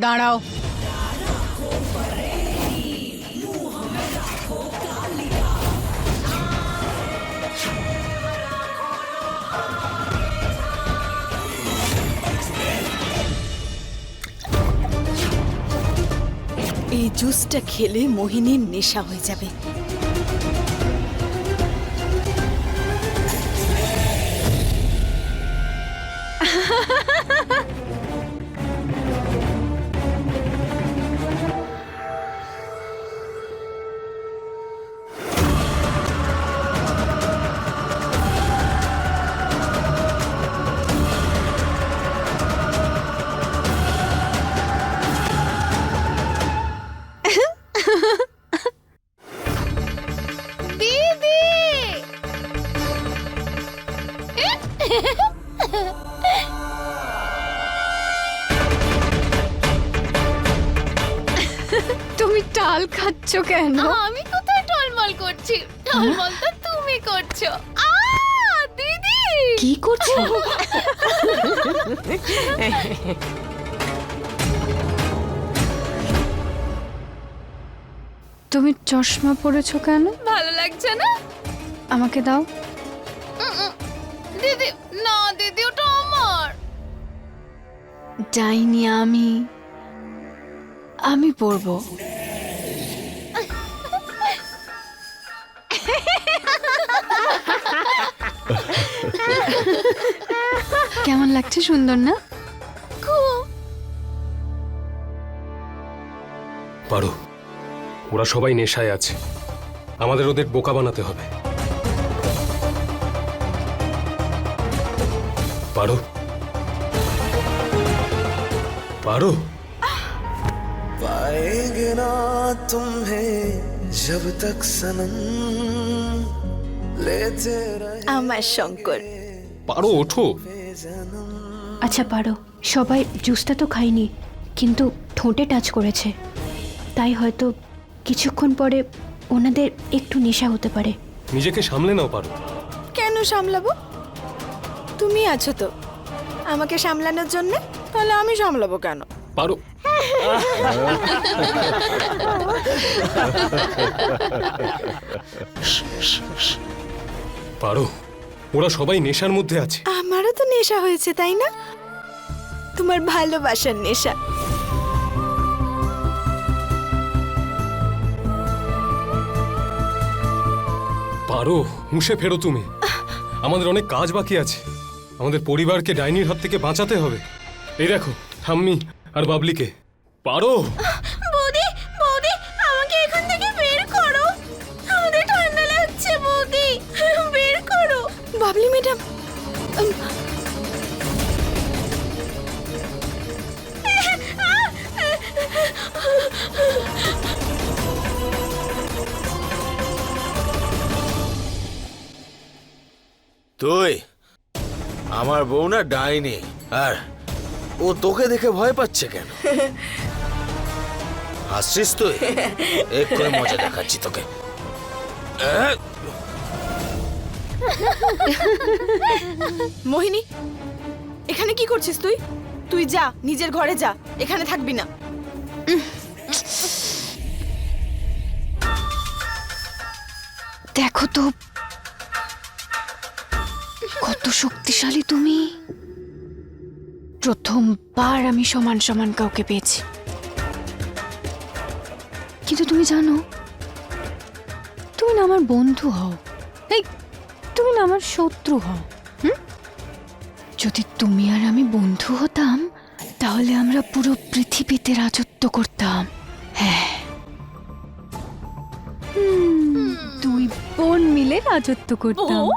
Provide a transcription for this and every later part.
দাঁড়াও। এই জুসটা খেলে মোহিনীর নেশা হয়ে যাবে। তুমি চশমা পরেছো কেন? ভালো লাগছে না? আমাকে দাও। দিদি না দিদি ওটা আমার। যাইনি আমি। আমি পরবো। কেমন লাগছে সুন্দর না? পারো। ওরা সবাই নেশায় আছে। আমাদের ওদের বোকা বানাতে হবে। পারো। পারো। পায়েগে না তুমি জব তক সনম লেতে আমার শঙ্কর পারো ওঠো। আচ্ছা পারো। সবাই জুসটা তো খাইনি কিন্তু ঠোঁটে টাচ করেছে। তাই হয়তো কিছুক্ষণ পরে ওনাদের একটু নেশা হতে পারে। নিজেকে সামলে নাও পারো। কেন সামলাবো? তুমি আছো তো। আমাকে সামলানোর জন্য? তাহলে আমি সামলাবো কেন? পারো। পারো। ওরা সবাই নেশার মধ্যে আছে। আমারও তো নেশা হয়েছে তাই না? তোমার ভালোবাসার নেশা। পারো হুঁশে ফেরো তুমি। আমাদের অনেক কাজ বাকি আছে। আমাদের পরিবারকে ডাইনির হাত থেকে বাঁচাতে হবে। এই দেখো, ঠাম্মি আর বাবলিকে। পারো? তুই? আমার বউ না ডাইনি। আর ও তোকে দেখে ভয় পাচ্ছে কেন? হাসছিস তুই? এক্ষুনি মজা দেখাচ্ছি তোকে! মোহিনী এখানে কি করছিস তুই? তুই যা নিজের ঘরে যা এখানে থাকবি না। দেখো তো কত শক্তিশালী তুমি। প্রথমবার আমি সমান সমান কাউকে পেয়েছি। কিন্তু তুমি জানো, তুমি না আমার বন্ধু হও। এই, তুমি না আমার শত্রু হও। যদি তুমি আর আমি বন্ধু হতাম, তাহলে আমরা পুরো পৃথিবীতে রাজত্ব করতাম। হ্যাঁ। দুই বোন মিলে রাজত্ব করতাম।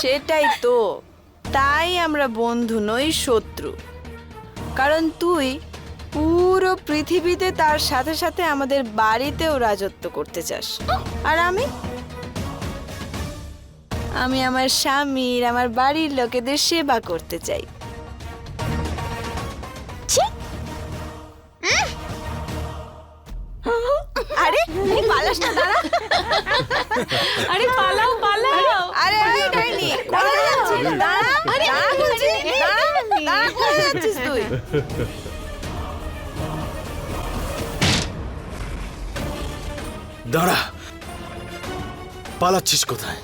সেটাই তো। তাই আমরা বন্ধু নই শত্রু। কারণ তুই পুরো পৃথিবীতে তার সাথে সাথে আমাদের বাড়িতেও রাজত্ব করতে চাস। আর আমি? আমি আমার স্বামীর, আমার বাড়ির লোকেদের সেবা করতে চাই। আরে পালাও পালাও আরে আরে ডাইনি কোথায় যাচ্ছিস দাঁড়া আরে দাঁড়া বলছি দাঁড়া দাঁড়া যাচ্ছিস তুই দাঁড়া। পালাচ্ছিস কোথায়!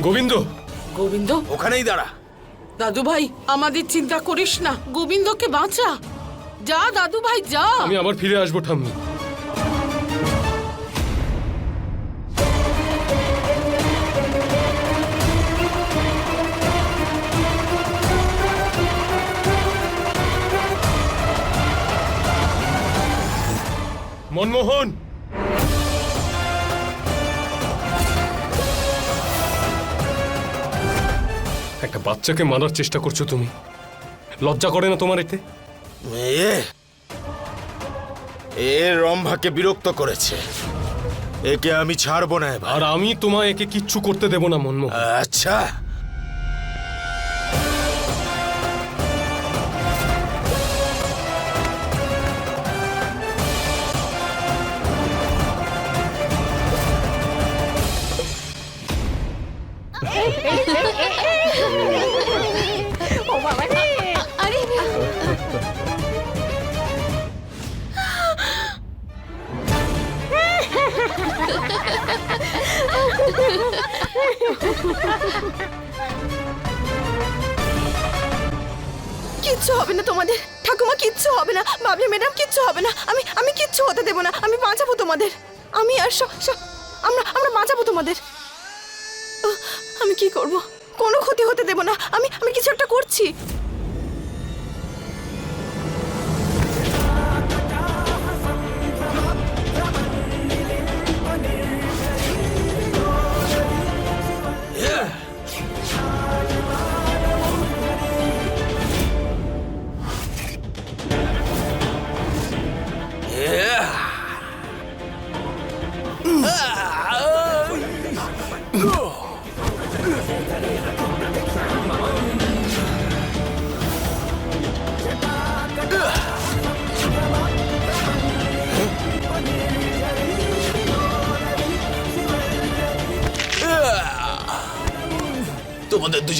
গোবিন্দ। গোবিন্দ? ওখানেই দাঁড়া। দাদু ভাই, আমাদের চিন্তা করিস না। গোবিন্দকে বাঁচা। যা, দাদু ভাই, যা। আমি আবার ফিরে আসব, ঠাম্মি। মনমোহন একটা বাচ্চাকে মারার চেষ্টা করছ তুমি। লজ্জা করে না তোমার এতে? এ এ রম্ভাকে বিরক্ত করেছে। একে আমি ছাড়বো না এবার। আর আমি তোমায় একে কিচ্ছু করতে দেব না মনমোহন। আচ্ছা। কিচ্ছু হবে না তোমাদের। ঠাকুমা, কিচ্ছু হবে না। বাবলি ম্যাডাম, কিচ্ছু হবে না। আমি আমি কিচ্ছু হতে দেবো না। আমি বাঁচাবো তোমাদের। আমি আর আমরা আমরা বাঁচাবো তোমাদের। আমি কি করব? কোনো ক্ষতি হতে দেবো না। আমি আমি কিছু একটা করছি।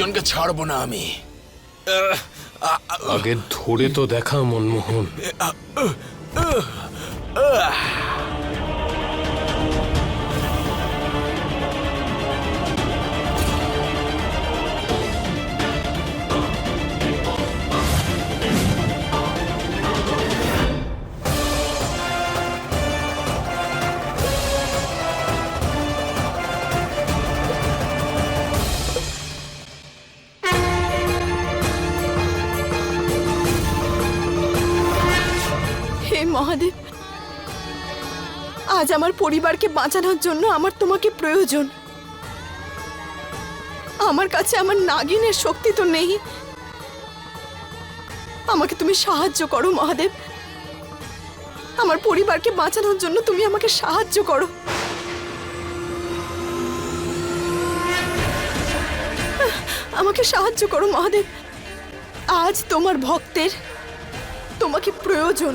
দুজনকে ছাড়বো না আমি। আগে ধরে তো দেখা মনমোহন। আজ আমার পরিবারকে বাঁচানোর জন্য আমার তোমাকে প্রয়োজন। আমার কাছে আমার নাগিনের শক্তি তো নেই। আমাকে তুমি সাহায্য করো, মহাদেব। আমার পরিবারকে বাঁচানোর জন্য তুমি আমাকে সাহায্য করো। আমাকে সাহায্য করো, মহাদেব। আজ তোমার ভক্তের তোমাকে প্রয়োজন।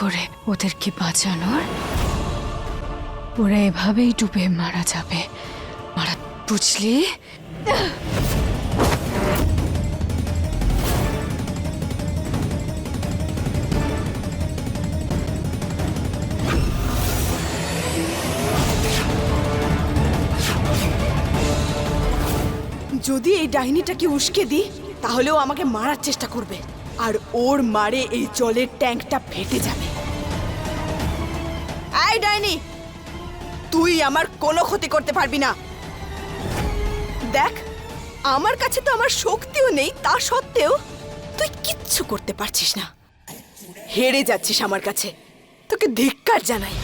করে ওদেরকে বাঁচানোর? ওরা এভাবেই ডুবে মারা যাবে। মারা, বুঝলি? যদি এই ডাইনিটাকে উস্কে দিই, তাহলেও আমাকে মারার চেষ্টা করবে। আর ওর মারে এই জলের ট্যাঙ্কটা ফেটে যাবে। ডাইনি তুই আমার কোনো ক্ষতি করতে পারবি না। দেখ, আমার কাছে তো আমার শক্তিও নেই, তা সত্ত্বেও তুই কিচ্ছু করতে পারছিস না। হেরে যাচ্ছিস আমার কাছে। তোকে ধিক্কার জানাই।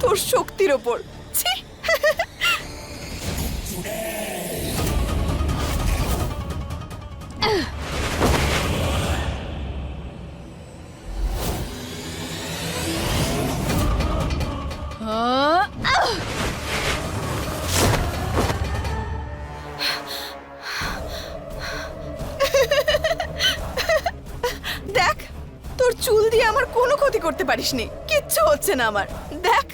তোর শক্তির ওপর। ছি। পারিসনি। কিচ্ছু হচ্ছে না আমার। দেখ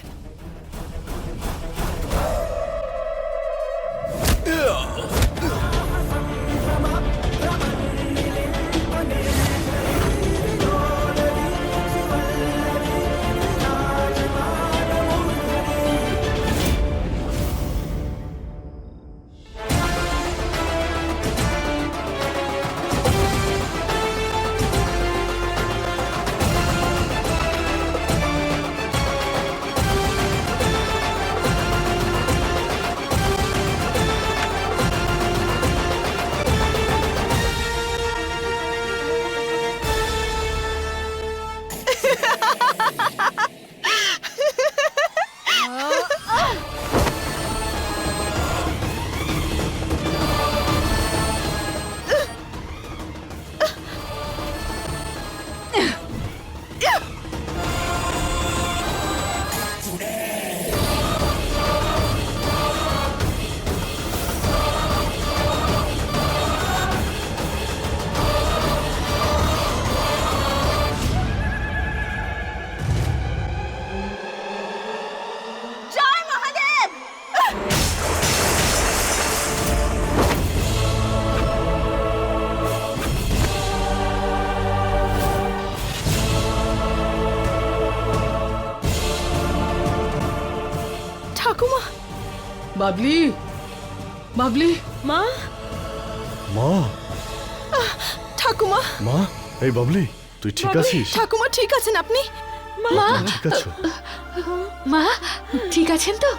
বাবলি বাবলি। মা? মা? ঠাকুমা। মা? এই বাবলি তুই ঠিক আছিস? ঠাকুমা ঠিক আছেন আপনি? মা ঠিক আছো? মা ঠিক আছেন তো?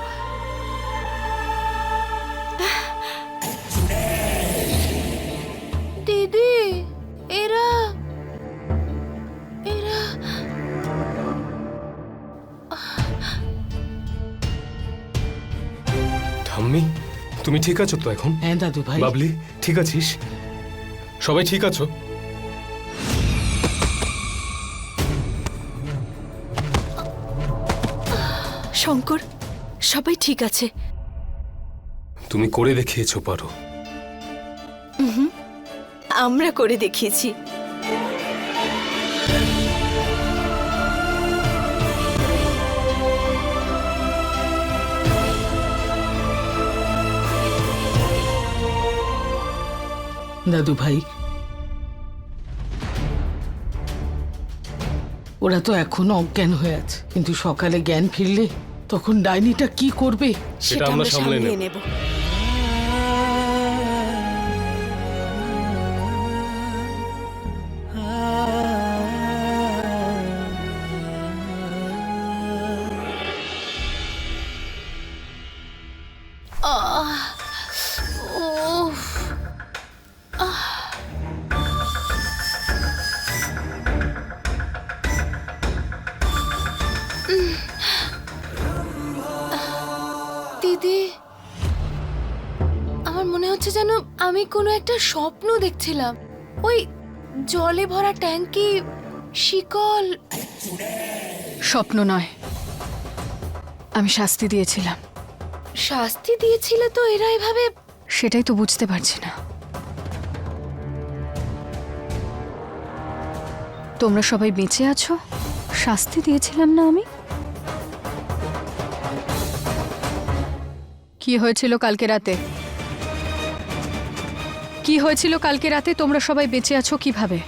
ঠিক আছো তো এখন? হ্যাঁ দাদু ভাই। বাবলি ঠিক আছিস? সবাই ঠিক আছো? শঙ্কর সবাই ঠিক আছে। তুমি করে দেখিয়েছো পারো। আমরা করে দেখিয়েছি। দাদু ভাই। ওরা তো এখনও অজ্ঞান হয়ে আছে। কিন্তু সকালে জ্ঞান ফিরলে তখন ডাইনিটা কি করবে সেটা আমরা সামলে নেব। আমি কোনো একটা স্বপ্ন দেখছিলাম। ওই জলে ভরা ট্যাঙ্কি শিকল। স্বপ্ন নয়। আমি শাস্তি দিয়েছিলাম। শাস্তি দিয়েছিলে তো এরা এভাবে? সেটাই তো বুঝতে পারছি না। তোমরা সবাই বেঁচে আছো? শাস্তি দিয়েছিলাম না আমি? কি হয়েছিল কালকে রাতে? কি হয়েছিল কালকে রাতে? তোমরা সবাই বেঁচে আছো কীভাবে?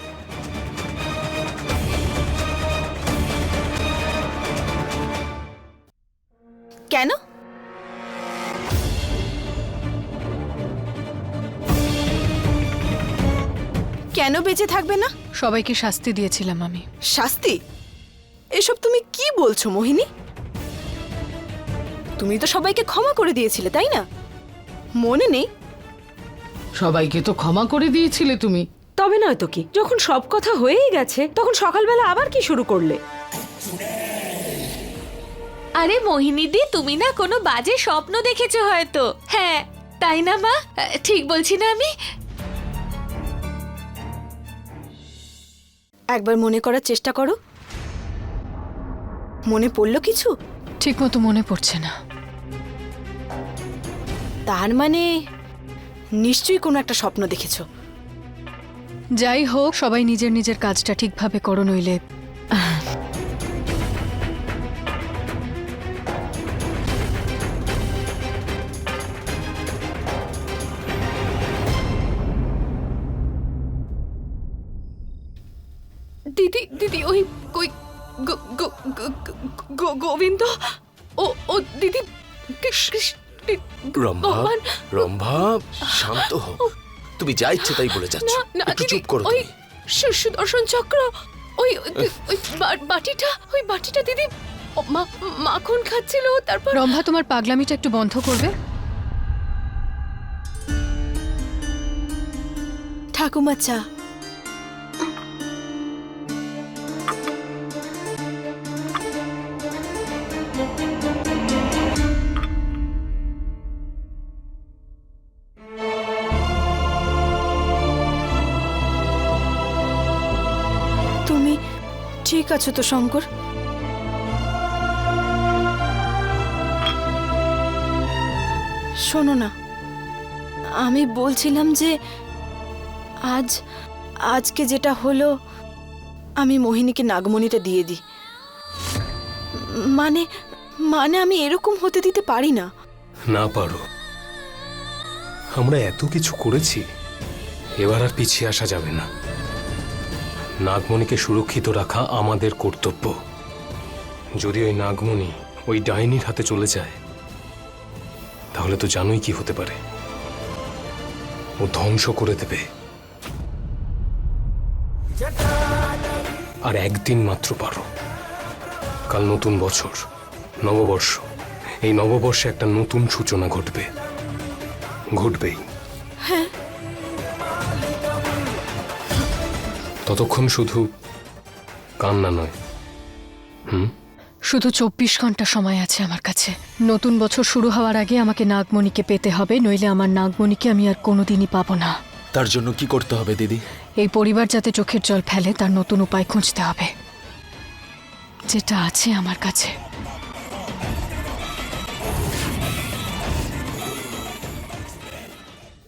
কেন? কেন বেঁচে থাকবে না? সবাইকে শাস্তি দিয়েছিলাম আমি। শাস্তি? এসব তুমি কি বলছো মোহিনী? তুমি তো সবাইকে ক্ষমা করে দিয়েছিলে তাই না? মনে নেই সবাইকে তো ক্ষমা করে দিয়েছিলে তুমি। তবে নয় তো কি? যখন সব কথা হয়েই গেছে তখন সকালবেলা আবার কি শুরু করলে? আরে মোহিনীদি তুমি না কোনো বাজে স্বপ্ন দেখেছ হয়তো। হ্যাঁ তাই না মা? ঠিক বলছি না আমি। একবার মনে করার চেষ্টা করো। মনে পড়ল কিছু? ঠিক মতো মনে পড়ছে না। তার মানে নিশ্চয়ই কোনো একটা স্বপ্ন দেখেছ। যাই হোক সবাই নিজের নিজের কাজটা ঠিকভাবে করো নইলে। দিদি দিদি ওই কই গো- গো- গো- গো- গোবিন্দ? ও ও দিদি কৃষ- কৃষ- রম্ভা রম্ভা শান্ত হও। তুমি যা ইচ্ছে তাই বলে যাচ্ছ। একটু চুপ করো ওই সুদর্শন চক্র ওই ওই- ওই বাটিটা ওই বাটিটা দিদি মা- মাখন খাচ্ছিল তারপর রম্ভা তোমার পাগলামিটা একটু বন্ধ করবে? ঠাকুমা চা। ঠিক তো, শঙ্কর? শোনো না, আমি বলছিলাম যে আজ, আজকে যেটা হলো, আমি মোহিনীকে নাগমণিটা দিয়ে দিই। মানে মানে আমি এরকম হতে দিতে পারি না। না পারো। আমরা এত কিছু করেছি, এবার আর পিছিয়ে আসা যাবে না। নাগমণিকে সুরক্ষিত রাখা আমাদের কর্তব্য। যদি ওই নাগমণি ওই ডাইনির হাতে চলে যায়, তাহলে তো জানোই কি হতে পারে। ও ধ্বংস করে দেবে। আর একদিন মাত্র পারো। কাল নতুন বছর, নববর্ষ। এই নববর্ষে একটা নতুন সূচনা ঘটবে। ঘটবেই। ততক্ষণ শুধু কান্না নয়। হুম? শুধু চব্বিশ ঘণ্টা সময় আছে আমার কাছে। নতুন বছর শুরু হওয়ার আগে আমাকে নাগমণিকে পেতে হবে নইলে আমার নাগমণিকে আমি আর কোনোদিনই পাবো না। তার জন্য কি করতে হবে দিদি? এই পরিবার যাতে চোখের জল ফেলে তার নতুন উপায় খুঁজতে হবে। যেটা আছে আমার কাছে।